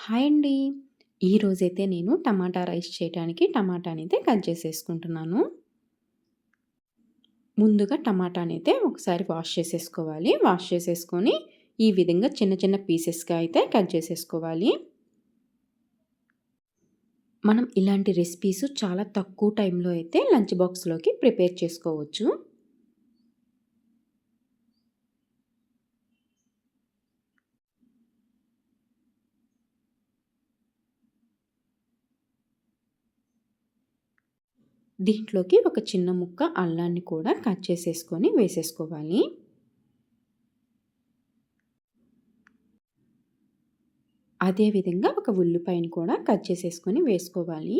Hi అండి. ఈరోజైతే నేను టమాటా రైస్ చేయటానికి అయితే కట్ చేసేసుకుంటున్నాను. ముందుగా టమాటానైతే ఒకసారి వాష్ చేసేసుకోవాలి. వాష్ చేసేసుకొని ఈ విధంగా చిన్న చిన్న పీసెస్‌గా అయితే కట్ చేసేసుకోవాలి. మనం ఇలాంటి రెసిపీస్ చాలా తక్కువ టైంలో అయితే లంచ్ బాక్స్‌లోకి ప్రిపేర్ చేసుకోవచ్చు. దీంట్లోకి ఒక చిన్న ముక్క అల్లాన్ని కూడా కట్ చేసేసుకొని వేసేసుకోవాలి. అదే విధంగా ఒక ఉల్లిపాయను కూడా కట్ చేసేసుకొని వేసుకోవాలి.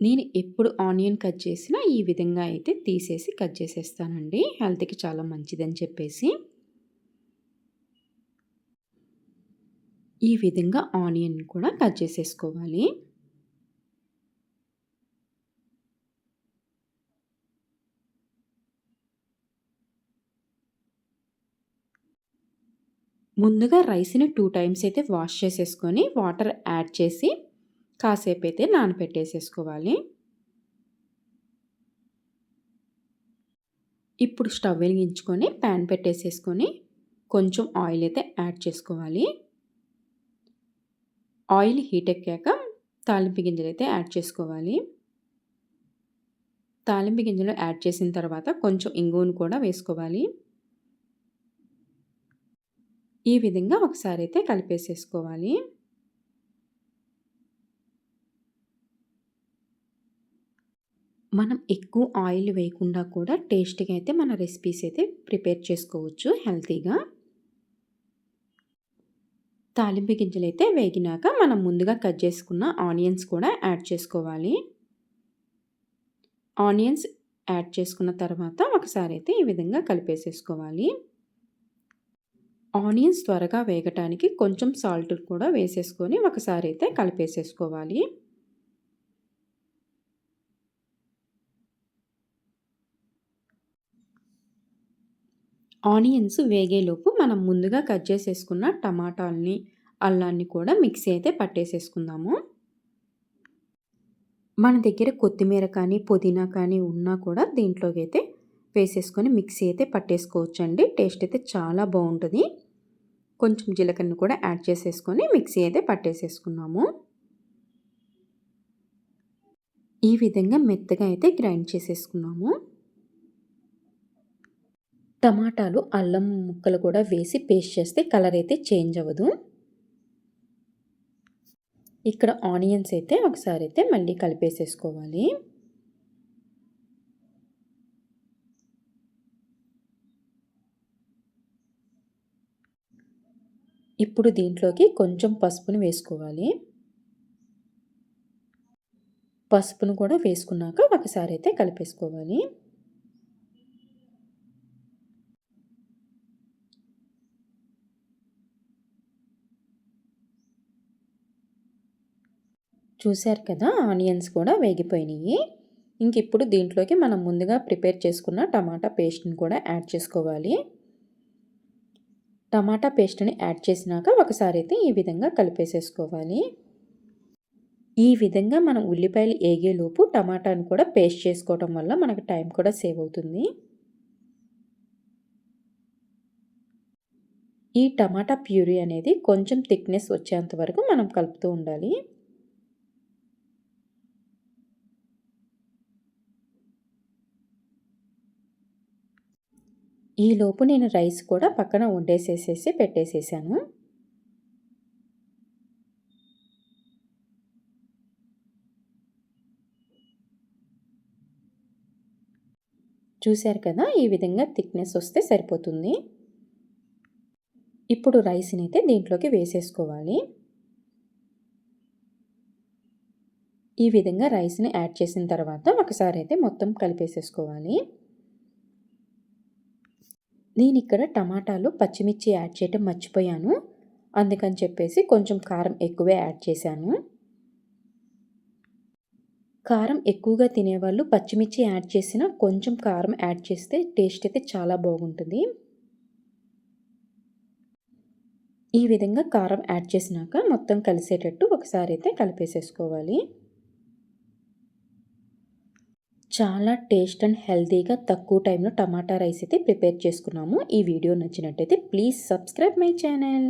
నేను ఎప్పుడు ఆనియన్ కట్ చేసినా ఈ విధంగా అయితే తీసేసి కట్ చేసేస్తానండి. హెల్త్‌కి చాలా మంచిదని చెప్పేసి. ఈ విధంగా ఆనియన్ కూడా కట్ చేసేసుకోవాలి. ముందుగా రైస్‌ని టూ టైమ్స్ అయితే వాష్ చేసేసుకొని వాటర్ యాడ్ చేసి కాసేపు అయితే నానబెట్టేసేసుకోవాలి. ఇప్పుడు స్టవ్ వెలిగించుకొని పాన్ పెట్టేసేసుకొని కొంచెం ఆయిల్ అయితే యాడ్ చేసుకోవాలి. ఆయిల్ హీట్ ఎక్కాక తాలింపు గింజలు అయితే యాడ్ చేసుకోవాలి. తాలింపు గింజలు యాడ్ చేసిన తర్వాత కొంచెం ఇంగువను కూడా వేసుకోవాలి. ఈ విధంగా ఒకసారి అయితే కలిపేసేసుకోవాలి. మనం ఎక్కువ ఆయిల్ వేయకుండా కూడా టేస్ట్‌గా అయితే మన రెసిపీస్ అయితే ప్రిపేర్ చేసుకోవచ్చు హెల్తీగా. తాలింపు గింజలు అయితే వేగినాక మనం ముందుగా కట్ చేసుకున్న ఆనియన్స్ కూడా యాడ్ చేసుకోవాలి. ఆనియన్స్ యాడ్ చేసుకున్న తర్వాత ఒకసారి అయితే ఈ విధంగా కలిపేసేసుకోవాలి. ఆనియన్స్ త్వరగా వేగటానికి కొంచెం సాల్ట్ కూడా వేసేసుకొని ఒకసారి అయితే కలిపేసేసుకోవాలి. ఆనియన్స్ వేగేలోపు మనం ముందుగా కట్ చేసేసుకున్న టమాటాలని, అల్లాన్ని కూడా మిక్సీ అయితే పట్టేసేసుకుందాము. మన దగ్గర కొత్తిమీర కానీ, పుదీనా కానీ ఉన్నా కూడా దీంట్లోకి అయితే వేసేసుకొని మిక్సీ అయితే పట్టేసుకోవచ్చండి. టేస్ట్ అయితే చాలా బాగుంటుంది కొంచెం జీలకర్రను కూడా యాడ్ చేసేసుకొని మిక్సీ అయితే పట్టేసేసుకున్నాము. ఈ విధంగా మెత్తగా అయితే గ్రైండ్ చేసేసుకున్నాము. టమాటాలు, అల్లం ముక్కలు కూడా వేసి పేస్ట్ చేస్తే కలర్ అయితే చేంజ్ అవ్వదు. ఇక్కడ ఆనియన్స్ అయితే ఒకసారి అయితే మళ్ళీ కలిపేసేసుకోవాలి. ఇప్పుడు దీంట్లోకి కొంచెం పసుపుని వేసుకోవాలి. పసుపును కూడా వేసుకున్నాక ఒకసారి అయితే కలిపేసుకోవాలి. చూశారు కదా ఆనియన్స్ కూడా వేగిపోయినాయి. ఇంక ఇప్పుడు దీంట్లోకి మనం ముందుగా ప్రిపేర్ చేసుకున్న టమాటా పేస్ట్‌ని కూడా యాడ్ చేసుకోవాలి. టమాటా పేస్ట్‌ని యాడ్ చేసినాక ఒకసారి అయితే ఈ విధంగా కలిపేసేసుకోవాలి. ఈ విధంగా మనం ఉల్లిపాయలు ఏగేలోపు టమాటాను కూడా పేస్ట్ చేసుకోవటం వల్ల మనకు టైం కూడా సేవ్ అవుతుంది. ఈ టమాటా ప్యూరీ అనేది కొంచెం థిక్‌నెస్ వచ్చేంత వరకు మనం కలుపుతూ ఉండాలి. ఈలోపు నేను రైస్ కూడా పక్కన వండేసేసేసి పెట్టేసేసాను. చూశారు కదా! ఈ విధంగా థిక్‌నెస్ వస్తే సరిపోతుంది. ఇప్పుడు రైస్‌ని అయితే దీంట్లోకి వేసేసుకోవాలి. ఈ విధంగా రైస్‌ని యాడ్ చేసిన తర్వాత ఒకసారి అయితే మొత్తం కలిపేసేసుకోవాలి. నేను ఇక్కడ టమాటాలు, పచ్చిమిర్చి యాడ్ చేయటం మర్చిపోయాను. అందుకని చెప్పేసి కొంచెం కారం ఎక్కువే యాడ్ చేశాను. కారం ఎక్కువగా తినేవాళ్ళు పచ్చిమిర్చి యాడ్ చేసినా కొంచెం కారం యాడ్ చేస్తే టేస్ట్ అయితే చాలా బాగుంటుంది. ఈ విధంగా కారం యాడ్ చేసినాక మొత్తం కలిసేటట్టు ఒకసారి అయితే కలిపేసేసుకోవాలి చాలా టేస్ట్ అండ్ హెల్తీగా తక్కువ టైంలో టమాటా రైస్ అయితే ప్రిపేర్ చేసుకున్నాము. ఈ వీడియో నచ్చినట్టయితే ప్లీజ్ సబ్స్క్రైబ్ మై ఛానల్.